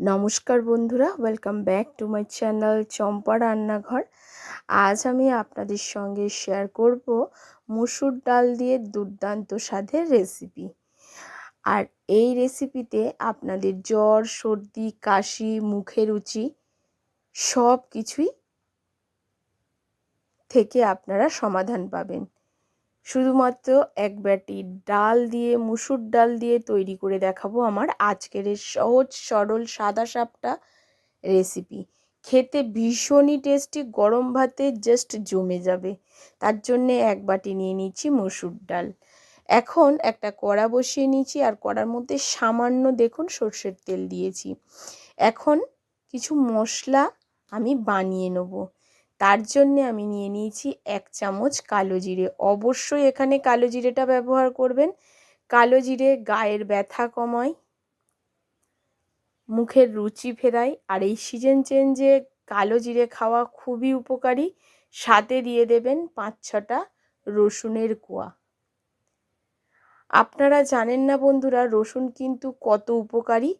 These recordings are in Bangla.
নমস্কার বন্ধুরা welcome back to my channel Champa রান্নাঘর। আজ আমি আপনাদের সঙ্গে শেয়ার করব মুসুর ডাল দিয়ে দুর্দান্ত স্বাদের রেসিপি আর এই রেসিপিতে আপনাদের জ্বর, সর্দি, কাশি, মুখের রুচি সব কিছুই থেকে আপনারা সমাধান পাবেন। শুধুমাত্র এক ব্যাটি ডাল দিয়ে, মুসুর ডাল দিয়ে তৈরি করে দেখাবো আমার আজকের এই সহজ, সরল, সাদা সাপটা রেসিপি খেতে ভীষণই টেস্টি গরম ভাতে জাস্ট জমে যাবে। তার জন্যে এক বাটি নিয়ে নিচ্ছি মুসুর ডাল। এখন একটা কড়া বসিয়ে নিয়েছি আর কড়ার মধ্যে সামান্য দেখুন সর্ষের তেল দিয়েছি। এখন কিছু মশলা আমি বানিয়ে নেব। তার জন্যে আমি নিয়ে নিয়েছি এক চামচ কালো জিরে। অবশ্যই এখানে কালো জিরেটা ব্যবহার করবেন। কালো জিরে গায়ের ব্যথা কমায়, মুখের রুচি ফেরায়, আর এই সিজন চেঞ্জে কালো জিরে খাওয়া খুবই উপকারী। সাথে দিয়ে দেবেন পাঁচ ছটা রসুনের কোয়া। আপনারা জানেন না বন্ধুরা, রসুন কিন্তু কত উপকারী।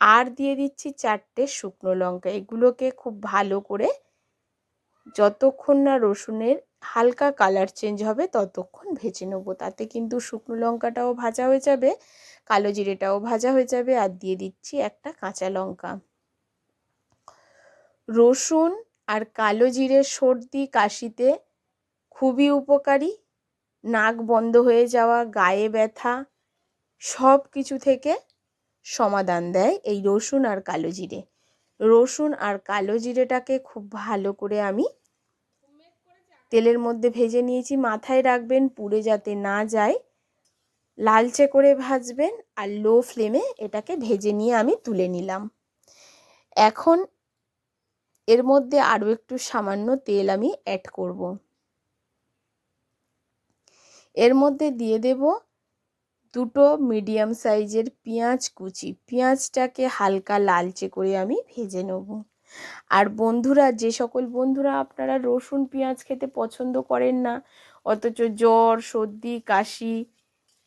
আর দিয়ে দিচ্ছি চারটে শুকনো লঙ্কা। এগুলোকে খুব ভালো করে যতক্ষণ না রসুনের হালকা কালার চেঞ্জ হবে, ততক্ষণ ভেজে নেব। তাতে কিন্তু শুকনো লঙ্কাটাও ভাজা হয়ে যাবে, কালো জিরেটাও ভাজা হয়ে যাবে, আর দিয়ে দিচ্ছি একটা কাঁচা লঙ্কা। রসুন আর কালো জিরে সর্দি কাশিতে খুবই উপকারী, নাক বন্ধ হয়ে যাওয়া, গায়ে ব্যথা সব কিছু থেকে সমাধান দেয় এই রসুন আর কালো জিরে। রসুন আর কালো জিরেটাকে খুব ভালো করে আমি তেলের মধ্যে ভেজে নিয়েছি। মাথায় রাখবেন পুড়ে যাতে না যায়। লালচে করে ভাজবেন আর লো ফ্লেমে এটাকে ভেজে নিয়ে আমি তুলে নিলাম। এখন এর মধ্যে আরও একটু সামান্য তেল আমি অ্যাড করব। এর মধ্যে দিয়ে দেব দুটো মিডিয়াম সাইজের পেঁয়াজ কুচি। পেঁয়াজটাকে হালকা লালচে করে আমি ভেজে নেব। আর বন্ধুরা, যে সকল বন্ধুরা আপনারা রসুন, পেঁয়াজ খেতে পছন্দ করেন না, অথচ জ্বর, সর্দি, কাশি,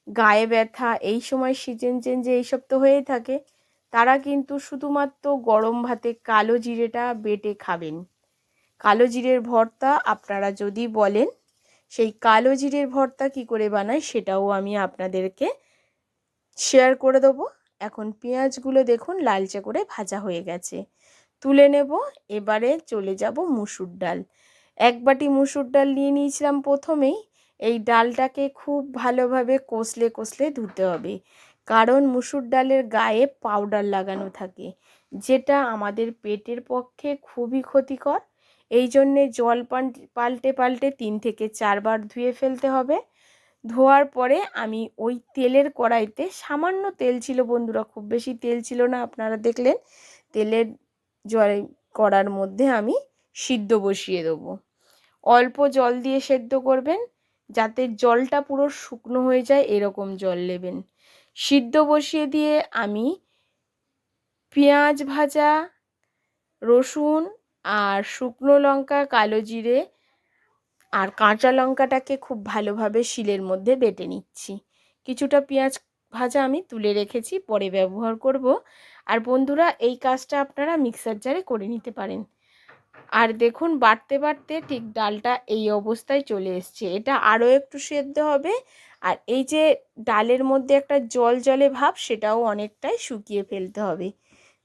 গায়ে ব্যথা, এই সময় সিজন চেঞ্জে এইসব তো হয়েই থাকে, তারা কিন্তু শুধুমাত্র গরম ভাতে কালো জিরেটা বেটে খাবেন। কালো জিরের ভর্তা আপনারা যদি বলেন, সেই কালো জিরের ভর্তা কি করে বানায় সেটাও আমি আপনাদেরকে শেয়ার করে দেবো। এখন পেঁয়াজগুলো দেখুন লালচে করে ভাজা হয়ে গেছে। তুলে নেব, এবারে চলে যাব মুসুর ডাল। এক বাটি মুসুর ডাল নিয়ে নিয়েছিলাম প্রথমেই। এই ডালটাকে খুব ভালোভাবে কষলে কষলে ধুতে হবে। কারণ মুসুর ডালের গায়ে পাউডার লাগানো থাকে, যেটা আমাদের পেটের পক্ষে খুবই ক্ষতিকর। এই জন্যে জল পাল্টে পাল্টে তিন থেকে চারবার ধুয়ে ফেলতে হবে। ধোয়ার পরে আমি ওই তেলের কড়াইতে সামান্য তেল ছিল, বন্ধুরা খুব বেশি তেল ছিল না, আপনারা দেখলেন। তেলের জল করার মধ্যে আমি সিদ্ধ বসিয়ে দেবো। অল্প জল দিয়ে সেদ্ধ করবেন, যাতে জলটা পুরো শুকনো হয়ে যায় এরকম জল নেবেন। সিদ্ধ বসিয়ে দিয়ে আমি পেঁয়াজ ভাজা, রসুন আর শুকনো লঙ্কা, কালো জিরে আর কাঁচা লঙ্কাটাকে খুব ভালোভাবে শিলের মধ্যে বেটে নিচ্ছি। কিছুটা পেঁয়াজ ভাজা আমি তুলে রেখেছি, পরে ব্যবহার করব। আর বন্ধুরা, এই কাজটা আপনারা মিক্সার জারে করে নিতে পারেন। আর দেখুন, বাড়তে বাড়তে ঠিক ডালটা এই অবস্থায় চলে এসছে। এটা আরও একটু সেদ্ধ হবে। আর এই যে ডালের মধ্যে একটা জল জলে ভাব, সেটাও অনেকটাই শুকিয়ে ফেলতে হবে।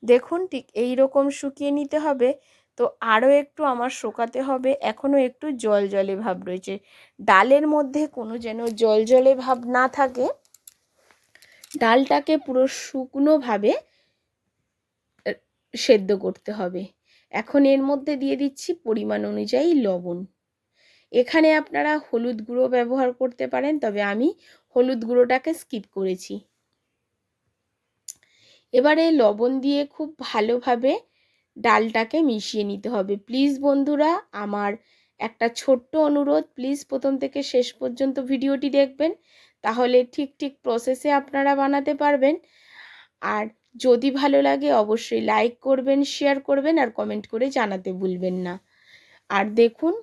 দেখুন, ঠিক এই রকম শুকিয়ে নিতে হবে। তো আরও একটু আমার শোকাতে হবে। এখনও একটু জল জলে ভাব রয়েছে। ডালের মধ্যে কোনো যেন জল জলে ভাব না থাকে। ডালটাকে পুরো শুকনোভাবে সেদ্ধ করতে হবে। এখন এর মধ্যে দিয়ে দিচ্ছি পরিমাণ অনুযায়ী লবণ। এখানে আপনারা হলুদ গুঁড়ো ব্যবহার করতে পারেন, তবে আমি হলুদ গুঁড়োটাকে স্কিপ করেছি। এবারে লবণ দিয়ে খুব ভালোভাবে ডালটাকে মিশিয়ে নিতে হবে। প্লিজ বন্ধুরা, আমার একটা ছোট্ট অনুরোধ, প্লিজ প্রথম থেকে শেষ পর্যন্ত ভিডিওটি দেখবেন। তাহলে ঠিক ঠিক প্রসেসে আপনারা বানাতে পারবেন। আর যদি ভালো লাগে অবশ্যই লাইক করবেন শেয়ার করবেন আর কমেন্ট করে জানাতে ভুলবেন না। আর দেখুন,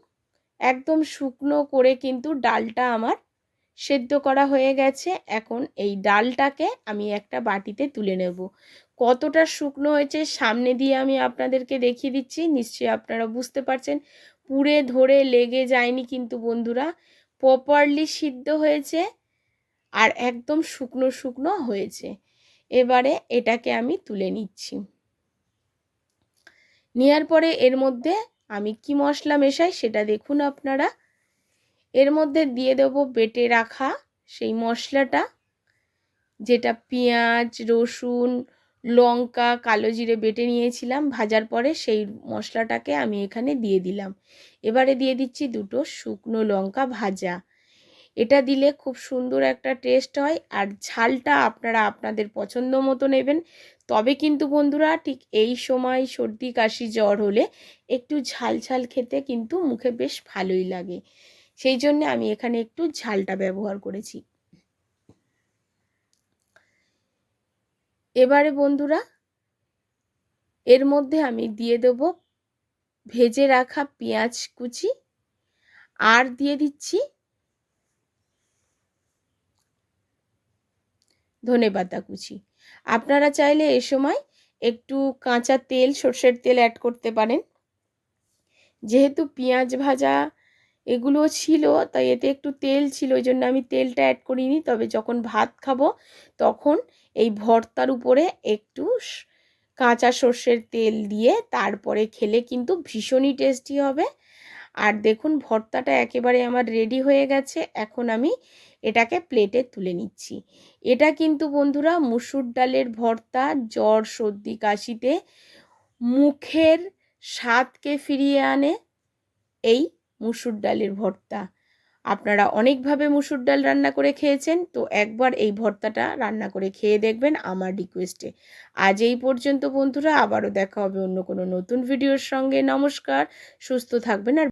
একদম শুকনো করে কিন্তু ডালটা আমার সেদ্ধ করা হয়ে গেছে। এখন এই ডালটাকে আমি একটা বাটিতে তুলে নেব। কতটা শুকনো হয়েছে সামনে দিয়ে আমি আপনাদেরকে দেখিয়ে দিচ্ছি, নিশ্চয়ই আপনারা বুঝতে পারছেন। পুড়ে ধরে লেগে যায়নি কিন্তু বন্ধুরা প্রপারলি সিদ্ধ হয়েছে। আর একদম শুকনো শুকনো হয়েছে। এবারে এটাকে আমি তুলে নিচ্ছি। নেওয়ার পরে এর মধ্যে আমি কি মশলা মেশাই সেটা দেখুন আপনারা। এর মধ্যে দিয়ে দেব বেটে রাখা সেই মশলাটা, যেটা পেঁয়াজ, রসুন, লঙ্কা, কালো জিরে বেটে নিয়েছিলাম, ভাজার পরে সেই মশলাটাকে আমি এখানে দিয়ে দিলাম। এবারে দিয়ে দিচ্ছি দুটো শুকনো লঙ্কা ভাজা। এটা দিলে খুব সুন্দর একটা টেস্ট হয় আর ঝালটা আপনারা আপনাদের পছন্দ মতো নেবেন। তবে কিন্তু বন্ধুরা ঠিক এই সময় সর্দি, কাশি, জ্বর হলে একটু ঝাল ঝাল খেতে কিন্তু মুখে বেশ ভালোই লাগে। সেই জন্য আমি এখানে একটু ঝালটা ব্যবহার করেছি। এবারে বন্ধুরা এর মধ্যে আমি দিয়ে দেব ভেজে রাখা পেঁয়াজ কুচি। আর দিয়ে দিচ্ছি ধনে পাতা কুচি আপনারা চাইলে এ সময় একটু কাঁচা তেল, সর্ষের তেল অ্যাড করতে পারেন। যেহেতু পেঁয়াজ ভাজা এগুলো ছিল, তাই এতে একটু তেল ছিল, ওই জন্য আমি তেলটা অ্যাড করিনি। তবে যখন ভাত খাব, তখন এই ভর্তার উপরে একটু কাঁচা সর্ষের তেল দিয়ে তারপরে খেলে কিন্তু ভীষণই টেস্টি হবে। আর দেখুন ভর্তাটা একেবারে আমার রেডি হয়ে গেছে, এখন আমি এটাকে প্লেটে তুলে নিচ্ছি। এটা কিন্তু বন্ধুরা মুসুর ডালের ভর্তা, জ্বর, সর্দি, কাশিতে মুখের স্বাদকে ফিরিয়ে আনে এই মুসুর ডালের ভর্তা। আপনারা অনেকভাবে মুসুর ডাল রান্না করে খেয়েছেন, তো একবার এই ভর্তাটা রান্না করে খেয়ে দেখবেন আমার রিকোয়েস্টে আজ এই পর্যন্ত বন্ধুরা, আবারও দেখা হবে অন্য কোনো নতুন ভিডিওর সঙ্গে। নমস্কার, সুস্থ থাকবেন আর